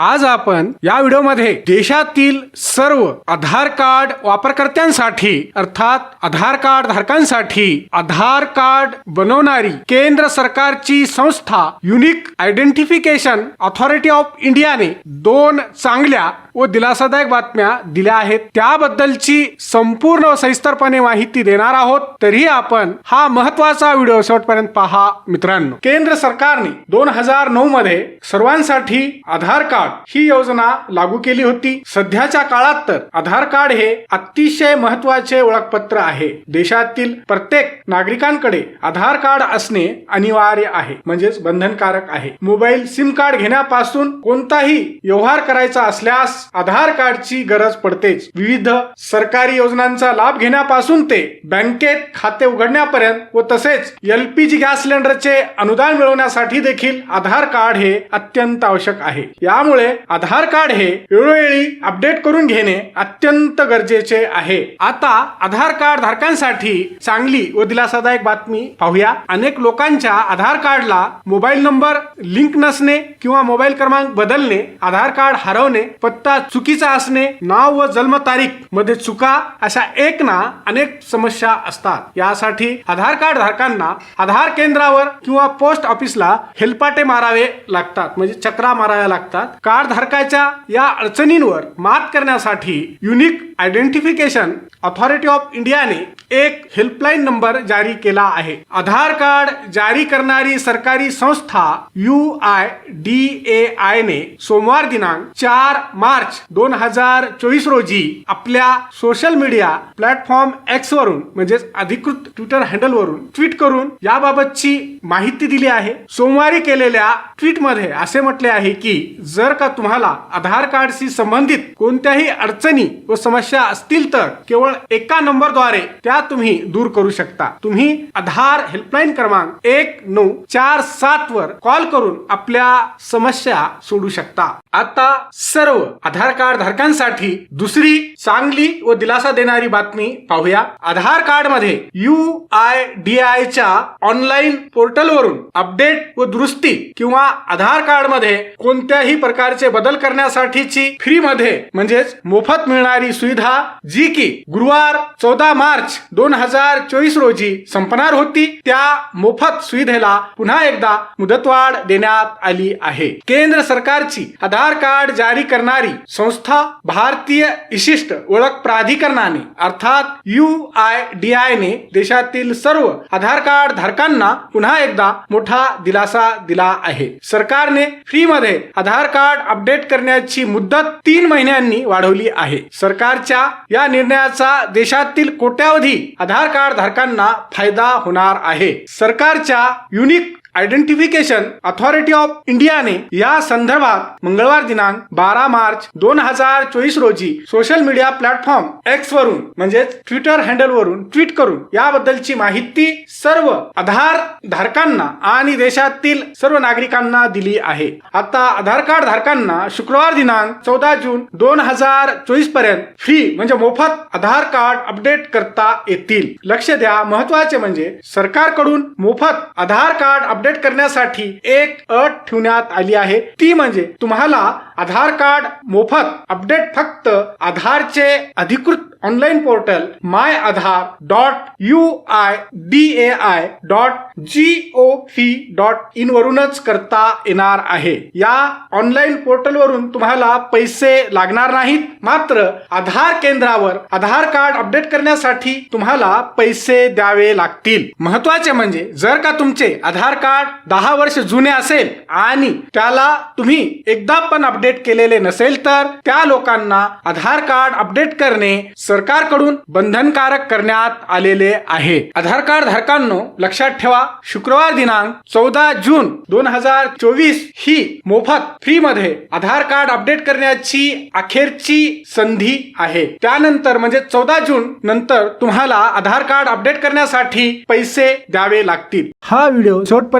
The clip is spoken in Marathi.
आज आपण या व्हिडिओमध्ये देशातील सर्व आधार कार्ड वापरकर्त्यांसाठी अर्थात आधार कार्ड धारकांसाठी आधार कार्ड बनवणारी केंद्र सरकारची संस्था युनिक आयडेंटिफिकेशन ऑथॉरिटी ऑफ इंडियाने दोन चांगल्या व दिलासादायक बातम्या दिल्या आहेत. त्याबद्दलची संपूर्ण व सविस्तरपणे माहिती देणार आहोत. तरी आपण हा महत्त्वाचा व्हिडिओ शेवटपर्यंत पहा. मित्रांनो केंद्र सरकारने दोन हजार नऊ मध्ये सर्वांसाठी आधार कार्ड ही योजना लागू केली होती. सध्याच्या काळात तर आधार कार्ड हे अतिशय महत्त्वाचे ओळखपत्र आहे. देशातील प्रत्येक नागरिकांकडे आधार कार्ड असणे अनिवार्य आहे म्हणजेच बंधनकारक आहे. मोबाईल सिम कार्ड घेण्यापासून कोणताही व्यवहार करायचा असल्यास आधार कार्डची गरज पडतेच. विविध सरकारी योजनांचा लाभ घेण्यापासून ते बँकेत खाते उघडण्यापर्यंत व तसेच एलपीजी गॅस सिलेंडरचे अनुदान मिळवण्यासाठी देखील आधार कार्ड हे अत्यंत आवश्यक आहे. यामुळे आधार कार्ड हे वेळोवेळी अपडेट करून घेणे अत्यंत गरजेचे आहे. आता आधार कार्ड धारकांसाठी चांगली व दिलासादायक बातमी पाहूया. अनेक लोकांच्या आधार कार्डला मोबाईल नंबर लिंक नसणे किंवा मोबाईल क्रमांक बदलणे आधार कार्ड हरवणे पत्ता चुकीचा असणे नाव व जन्मतारीखमध्ये चुका अशा एक ना अनेक समस्या असतात. यासाठी आधार कार्ड धारकांना आधार केंद्रावर किंवा पोस्ट ऑफिसला हेलपाटे मारावे लागतात म्हणजे चक्रा माराव्या लागतात. कार्ड धारकाच्या या अडचणींवर मात करण्यासाठी युनिक आयडेंटिफिकेशन अथॉरिटी ऑफ इंडियाने एक हेल्पलाईन नंबर जारी केला आहे. आधार कार्ड जारी करणारी सरकारी संस्था U I D A I ने सोमवार दिनांक चार मार्च दोन हजार चोवीस रोजी आपल्या सोशल मीडिया प्लॅटफॉर्म एक्स वरून म्हणजेच अधिकृत ट्विटर हँडल वरून ट्विट करून याबाबतची माहिती दिली आहे. सोमवारी केलेल्या ट्विटमध्ये असे म्हटले आहे की जर का तुम्हाला आधार कार्डशी संबंधित कोणत्याही अडचणी व समस्या असतील तर केवळ एका नंबरद्वारे त्या तुम्ही दूर करू शकता. तुम्ही आधार हेल्पलाईन क्रमांक एक नऊ चार सात वर कॉल करून आपल्या समस्या सोडू शकता. आता सर्व आधार कार्ड धारकांसाठी दुसरी चांगली व दिलासा देणारी बातमी पाहूया. आधार कार्डमध्ये यू आय डी आय च्या ऑनलाईन पोर्टल वरून अपडेट व दुरुस्ती किंवा आधार कार्डमध्ये कोणत्याही प्रकारचे बदल करण्यासाठीची फ्री मध्ये म्हणजेच मोफत मिळणारी सुविधा जी की गुरुवार चौदा मार्च दोन हजार चोवीस रोजी संपणार होती त्या मोफत सुविधेला पुन्हा एकदा मुदतवाढ देण्यात आली आहे. केंद्र सरकारची आधार कार्ड जारी करणारी संस्था भारतीय विशिष्ट ओळख प्राधिकरणाने अर्थात यू आय डी आय ने देशातील सर्व आधार कार्ड धारकांना पुन्हा एकदा मोठा दिलासा दिला आहे. सरकारने फ्री मध्ये आधार कार्ड अपडेट करण्याची मुदत तीन महिन्यांनी वाढवली आहे. सरकार सरकारच्या या निर्णयाचा देशातील कोट्यावधी आधार कार्ड धारकांना फायदा होणार आहे. सरकारच्या युनिक आयडेंटिफिकेशन अथॉरिटी ऑफ इंडियाने या संदर्भात मंगळवार दिनांक बारा मार्च दोन हजार चोवीस रोजी सोशल मीडिया प्लॅटफॉर्म एक्स वरून म्हणजेच ट्विटर हँडल वरून ट्विट करून याबद्दलची माहिती सर्व आधार धारकांना आणि देशातील सर्व नागरिकांना दिली आहे. आता आधार कार्ड धारकांना शुक्रवार दिनांक चौदा जून दोन हजार चोवीसपर्यंत फ्री म्हणजे मोफत आधार कार्ड अपडेट करता येतील. लक्ष द्या महत्त्वाचे म्हणजे सरकारकडून मोफत आधार कार्ड अपडेट करण्यासाठी एक अट ठेवण्यात आली आहे. ती म्हणजे तुम्हाला आधार कार्ड मोफत अपडेट फक्त आधारचे अधिकृत online portal my Aadhaar dot U I D A I dot G O V dot in वरूनच करता येणार आहे. या ऑनलाईन पोर्टल वरून तुम्हाला पैसे लागणार नाहीत. मात्र आधार केंद्रावर आधार कार्ड अपडेट करण्यासाठी तुम्हाला पैसे द्यावे लागतील. महत्त्वाचे म्हणजे जर का तुमचे आधार कार्ड दहा वर्ष जुने असेल आणि त्याला तुम्ही एकदा पण अपडेट केलेले नसेल तर त्या लोकांना आधार कार्ड अपडेट करणे सरकारकडून बंधनकारक करण्यात आलेले आहे. आधार कार्ड धारकांनो लक्षात ठेवा शुक्रवार दिनांक चौदा जून दोन हजार चोवीस ही मोफत फ्री मध्ये आधार कार्ड अपडेट करण्याची अखेरची संधी आहे. त्यानंतर म्हणजे चौदा जून नंतर तुम्हाला आधार कार्ड अपडेट करण्यासाठी पैसे द्यावे लागतील. हा व्हिडिओ शेवटपर्यंत